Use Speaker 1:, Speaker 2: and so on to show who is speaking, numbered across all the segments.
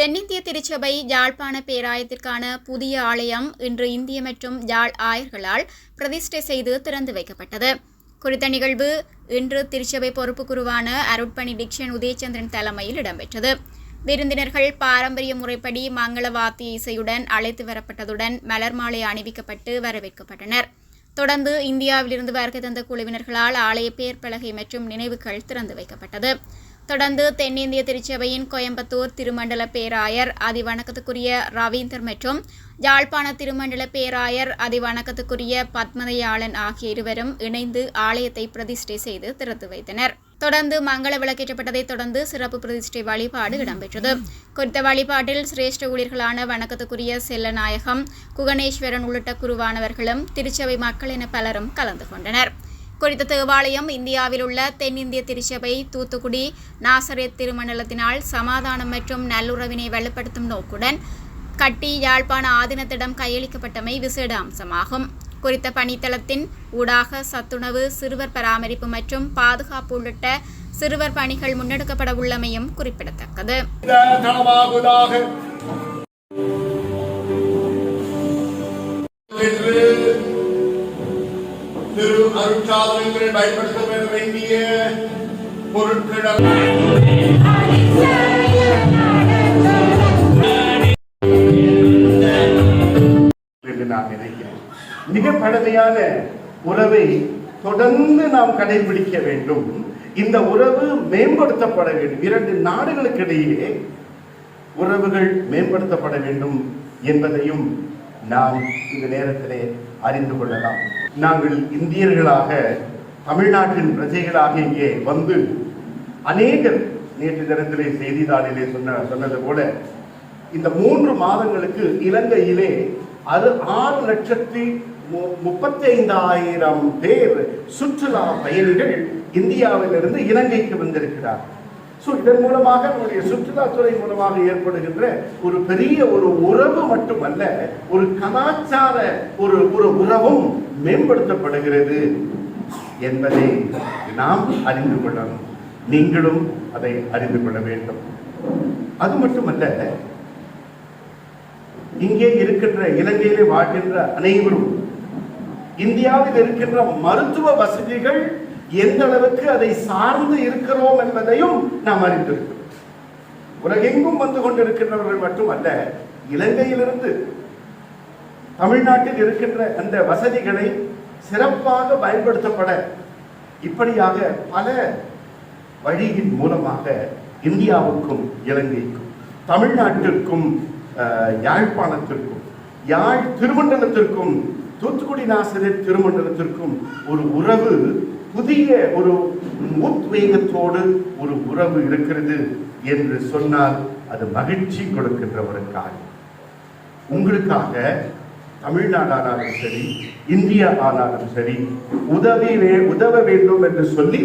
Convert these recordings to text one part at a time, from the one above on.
Speaker 1: தென்னிந்திய திருச்சபை யாழ்ப்பாண பேராயத்திற்கான புதிய ஆலயம் இன்று இந்திய மற்றும் யாழ் ஆயர்களால் பிரதிஷ்டை செய்து திறந்து வைக்கப்பட்டது. குறித்த நிகழ்வு இன்று திருச்சபை பொறுப்பு குருவான அருட்பணி டிக்ஷன் உதயச்சந்திரன் தலைமையில் இடம்பெற்றது. விருந்தினர்கள் பாரம்பரிய முறைப்படி மங்கள வாத்திய இசையுடன் அழைத்து வரப்பட்டதுடன் மலர் மாலை அணிவிக்கப்பட்டு வரவேற்கப்பட்டனர். தொடர்ந்து இந்தியாவிலிருந்து வருகை தந்த குழுவினர்களால் ஆலய பேர் பலகை மற்றும் நினைவுகள் திறந்து வைக்கப்பட்டது. தொடர்ந்து தென்னிந்திய திருச்சபையின் கோயம்புத்தூர் திருமண்டல பேராயர் அதிவணக்கத்துக்குரிய ரவீந்தர் மற்றும் யாழ்ப்பாண திருமண்டல பேராயர் அதிவணக்கத்துக்குரிய பத்மதயாளன் ஆகிய இருவரும் இணைந்து ஆலயத்தை பிரதிஷ்டை செய்து திறந்து வைத்தனர். தொடர்ந்து மங்கள விளக்கேற்றப்பட்டதைத் தொடர்ந்து சிறப்பு பிரதிஷ்டை வழிபாடு இடம்பெற்றது. குறித்த வழிபாட்டில் சிரேஷ்ட ஊழியர்களான வணக்கத்துக்குரிய செல்லநாயகம் குகணேஸ்வரன் உள்ளிட்ட குருவானவர்களும் திருச்சபை மக்கள் என பலரும் கலந்து கொண்டனர். குறித்த தேவாலயம் இந்தியாவில் உள்ள தென்னிந்திய திருச்சபை தூத்துக்குடி நாசரேத் திருமண்டலத்தினால் சமாதானம் மற்றும் நல்லுறவினை வலுப்படுத்தும் நோக்குடன் கட்டி யாழ்ப்பாண ஆதீனத்திடம் கையளிக்கப்பட்டமை விசேட அம்சமாகும். குறித்த பணித்தளத்தின் ஊடாக சத்துணவு சிறுவர் பராமரிப்பு மற்றும் பாதுகாப்பு உள்ளிட்ட சிறுவர் பணிகள் முன்னெடுக்கப்பட உள்ளமையும் குறிப்பிடத்தக்கது.
Speaker 2: திரு அருட்சாதனங்கள் பயன்படுத்த வேண்டிய பொருட்கள் என்று நான் நினைக்கிறேன் மிக பழமையான உறவை தொடர்ந்து நாம் கடைபிடிக்க வேண்டும். இந்த உறவு மேம்படுத்தப்பட வேண்டும். இரண்டு நாடுகளுக்கு இடையே உறவுகள் மேம்படுத்தப்பட வேண்டும் என்பதையும் நாம் இந்த நேரத்திலே அறிந்து கொள்ளலாம். நாங்கள் இந்தியர்களாக தமிழ்நாட்டின் பிரஜைகளாக இங்கே வந்து அநேகர் நேற்று தினத்திலே செய்தித்தாளிலே சொன்ன சொன்னது போல இந்த மூன்று மாதங்களுக்கு இலங்கையிலே அது ஆறு லட்சத்தி மு- முப்பத்தைந்தாயிரம் பேர் சுற்றுலா பயணிகள் இந்தியாவிலிருந்து இலங்கைக்கு வந்திருக்கிறார் ஸோ இதன் மூலமாக நம்முடைய சுற்றுலாத்துறை மூலமாக ஏற்படுகின்ற ஒரு பெரிய ஒரு உறவு மட்டுமல்ல ஒரு கலாச்சார ஒரு ஒரு உறவும் மேம்படுத்தப்படுகிறது என்பதை நாம் அறிந்து கொள்ளணும். நீங்களும் அதை அறிந்து கொள்ள வேண்டும். அது மட்டுமல்ல இங்கே இருக்கின்ற இலங்கையிலே வாழ்கின்ற அனைவரும் இந்தியாவில் இருக்கின்ற மருத்துவ வசதிகள் எந்த அளவுக்கு அதை சார்ந்து இருக்கிறோம் என்பதையும் நாம் அறிந்திருக்கிறோம். உலகெங்கும் வந்து கொண்டிருக்கின்றவர்கள் மட்டுமல்ல இலங்கையிலிருந்து தமிழ்நாட்டில் இருக்கின்ற அந்த வசதிகளை சிறப்பாக பயன்படுத்தப்பட இப்படியாக பல வழியின் மூலமாக இந்தியாவுக்கும் இலங்கைக்கும் தமிழ்நாட்டிற்கும் யாழ்ப்பாணத்திற்கும் யாழ் திருமண்டலத்திற்கும் தூத்துக்குடி நாசிரியர் திருமண்டலத்திற்கும் ஒரு உறவு புதிய ஒரு உத்வேகத்தோடு ஒரு உறவு இருக்கிறது என்று சொன்னால் அது மகிழ்ச்சி கொடுக்கின்ற ஒரு காரியம் உங்களுக்காக தமிழ்நாடானாலும் சரி இந்தியா ஆனாலும் சரி உதவி உதவ வேண்டும் என்று சொல்லி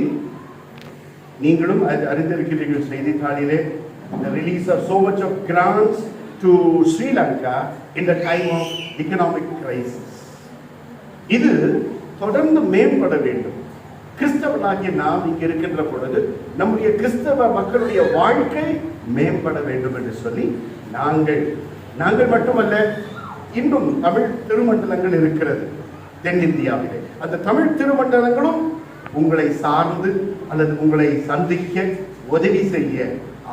Speaker 2: நீங்களும் அறிந்திருக்கிறீர்கள் செய்தித்தாளிலே. The release of so much of grants to Sri Lanka in the time of economic crisis. இது தொடர்ந்து மேம்பட வேண்டும். கிறிஸ்தவனாகிய நாம் இங்கே இருக்கின்ற பொழுது நம்முடைய கிறிஸ்தவ மக்களுடைய வாழ்க்கை மேம்பட வேண்டும் என்று சொல்லி நாங்கள் நாங்கள் மட்டுமல்ல இன்னும் தமிழ் திருமண்டலங்கள் இருக்கிறது தென்னிந்தியாவிலே. அந்த தமிழ் திருமண்டலங்களும் உங்களை சார்ந்து அல்லது உங்களை சந்திக்க உதவி செய்ய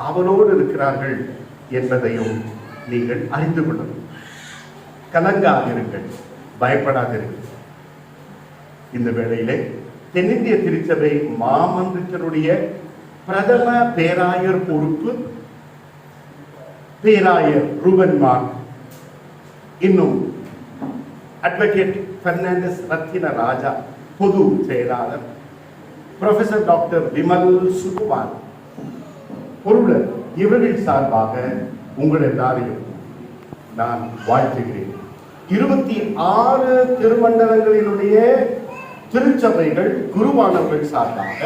Speaker 2: ஆவலோடு இருக்கிறார்கள் என்பதையும் நீங்கள் அறிந்து கொள்ளணும். கலங்காதிருங்கள் பயப்படாதிருங்கள். இந்த வேளையிலே தென்னிந்திய திருச்சபை மாமன்றத்தினுடைய பிரதம பேராயர் பொறுப்பு பேராயர் ரூபன் மார்க். இன்னும் அட்வொகேட் பெர்னாண்டஸ் ரத்தின ராஜா பொது செயலாளர் ப்ரொஃபசர் டாக்டர் விமல் சுகுமார். பொருளர் இவர்கள் சார்பாக உங்கள் எல்லாரையும் நான் வாழ்த்துகிறேன். இருபத்தி ஆறு திருமண்டலங்களினுடைய திருச்சபைகள் குருவானவர்கள் சார்பாக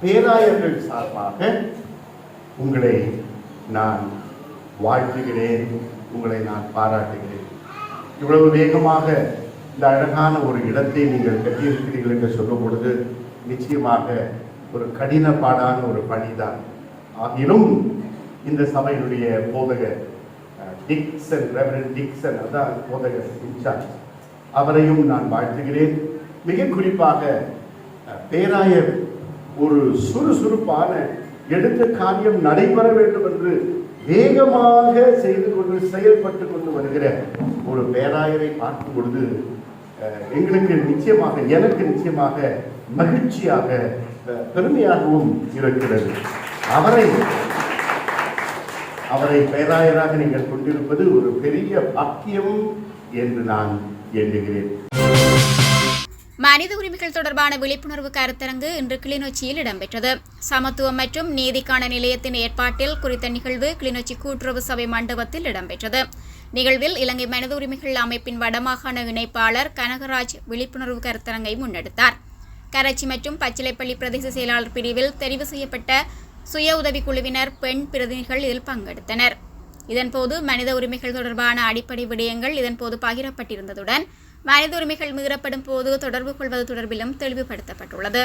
Speaker 2: பேராயர்கள் சார்பாக உங்களை நான் வாழ்த்துகிறேன் உங்களை நான் பாராட்டுகிறேன். இவ்வளவு வேகமாக இந்த அழகான ஒரு இடத்தை நீங்கள் கட்டியிருக்கிறீர்கள் என்று சொல்லும் பொழுது நிச்சயமாக ஒரு கடின பாடான ஒரு பணிதான். ஆகிலும் இந்த சபையினுடைய போதகர் டிக்சன் ரெவரன் டிக்சன் அதான் போதகர் இன்சார்ஜ். அவரையும் நான் வாழ்த்துகிறேன். மிக குறிப்பாக பேராயர் ஒரு சுறுசுறுப்பான எடுத்த காரியம் நடைபெற வேண்டும் என்று வேகமாக செய்து கொண்டு செயல்பட்டு கொண்டு வருகிற ஒரு பேராயரை பார்க்கும் பொழுது எங்களுக்கு நிச்சயமாக எனக்கு நிச்சயமாக மகிழ்ச்சியாக பெருமையாகவும் இருக்கிறது. அவரை அவரை பேராயராக நீங்கள் கொண்டிருப்பது ஒரு பெரிய பாக்கியம் என்று நான் எண்ணுகிறேன்.
Speaker 1: மனித உரிமைகள் தொடர்பான விழிப்புணர்வு கருத்தரங்கு இன்று கிளிநொச்சியில் இடம்பெற்றது. சமத்துவம் மற்றும் நீதிக்கான நிலையத்தின் ஏற்பாட்டில் குறித்த நிகழ்வு கிளிநொச்சி கூட்டுறவு சபை மண்டபத்தில் இடம்பெற்றது. நிகழ்வில் இலங்கை மனித உரிமைகள் அமைப்பின் வடமாகாண இணைப்பாளர் கனகராஜ் விழிப்புணர்வு கருத்தரங்கை முன்னெடுத்தார். கராச்சி மற்றும் பச்சிலைப்பள்ளி பிரதேச செயலாளர் பிரிவில் தெரிவு செய்யப்பட்ட சுய உதவிக் குழுவினர் பெண் பிரதிநிதிகள் இதில் பங்கெடுத்தனர். இதன்போது மனித உரிமைகள் தொடர்பான அடிப்படை விடயங்கள் இதன்போது பகிரப்பட்டிருந்ததுடன் மனித உரிமைகள் மீறப்படும் போது தொடர்பு கொள்வது தொடர்பிலும் தெளிவுபடுத்தப்பட்டுள்ளது.